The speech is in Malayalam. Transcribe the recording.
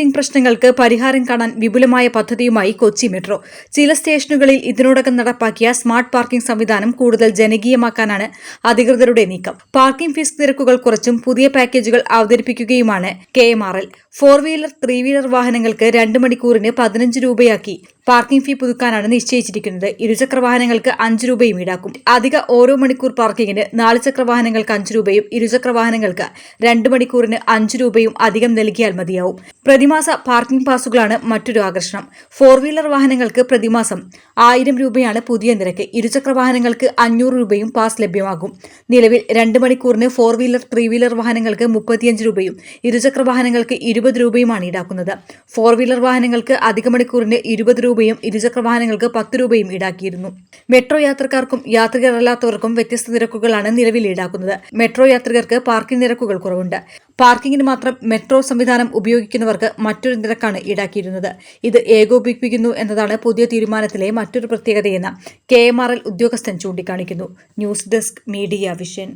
പാർക്കിംഗ് പ്രശ്നങ്ങൾക്ക് പരിഹാരം കാണാൻ വിപുലമായ പദ്ധതിയുമായി കൊച്ചി മെട്രോ. ചില സ്റ്റേഷനുകളിൽ ഇതിനോടകം നടപ്പാക്കിയ സ്മാർട്ട് പാർക്കിംഗ് സംവിധാനം കൂടുതൽ ജനകീയമാക്കാനാണ് അധികൃതരുടെ നീക്കം. പാർക്കിംഗ് ഫീസ് നിരക്കുകൾ കുറച്ചും പുതിയ പാക്കേജുകൾ അവതരിപ്പിക്കുകയുമാണ് K M R L. Four wheeler three wheeler വാഹനങ്ങൾക്ക് രണ്ട് മണിക്കൂറിന് പതിനഞ്ച് രൂപയാക്കി. പാർക്കിംഗ് ഫീ പുതുക്കാനാണ് നിശ്ചയിച്ചിരിക്കുന്നത്. ഇരുചക്ര വാഹനങ്ങൾക്ക് അഞ്ച് രൂപയും ഈടാക്കും. അധിക ഓരോ മണിക്കൂർ പാർക്കിങ്ങിന് നാലുചക്ര വാഹനങ്ങൾക്ക് അഞ്ച് രൂപയും ഇരുചക്ര വാഹനങ്ങൾക്ക് രണ്ട് മണിക്കൂറിന് അഞ്ച് രൂപയും അധികം നൽകിയാൽ മതിയാവും. പ്രതിമാസ പാർക്കിംഗ് പാസുകളാണ് മറ്റൊരു ആകർഷണം. ഫോർ വീലർ വാഹനങ്ങൾക്ക് പ്രതിമാസം ആയിരം രൂപയാണ് പുതിയ നിരക്ക്. ഇരുചക്ര വാഹനങ്ങൾക്ക് അഞ്ഞൂറ് രൂപയും പാസ് ലഭ്യമാകും. നിലവിൽ രണ്ട് മണിക്കൂറിന് ഫോർ വീലർ ത്രീ വീലർ വാഹനങ്ങൾക്ക് മുപ്പത്തിയഞ്ച് രൂപയും ഇരുചക്ര വാഹനങ്ങൾക്ക് ഇരുപത് രൂപയുമാണ് ഈടാക്കുന്നത്. ഫോർ വീലർ വാഹനങ്ങൾക്ക് അധിക മണിക്കൂറിന് ഇരുപത് രൂപയും ഇരുചക്ര വാഹനങ്ങൾക്ക് പത്ത് രൂപയും ഈടാക്കിയിരുന്നു. മെട്രോ യാത്രക്കാർക്കും യാത്രികരല്ലാത്തവർക്കും വ്യത്യസ്ത നിരക്കുകളാണ് നിലവിൽ ഈടാക്കുന്നത്. മെട്രോ യാത്രികർക്ക് പാർക്കിംഗ് നിരക്കുകൾ കുറവുണ്ട്. പാർക്കിംഗിന് മാത്രം മെട്രോ സംവിധാനം ഉപയോഗിക്കുന്നവർക്ക് മറ്റൊരു നിരക്കാണ് ഈടാക്കിയിരുന്നത്. ഇത് ഏകോപിപ്പിക്കുന്നു എന്നതാണ് പുതിയ തീരുമാനത്തിലെ മറ്റൊരു പ്രത്യേകതയെന്ന് കെ എം ആർ എൽ ഉദ്യോഗസ്ഥൻ ചൂണ്ടിക്കാണിക്കുന്നു. News desk media vision.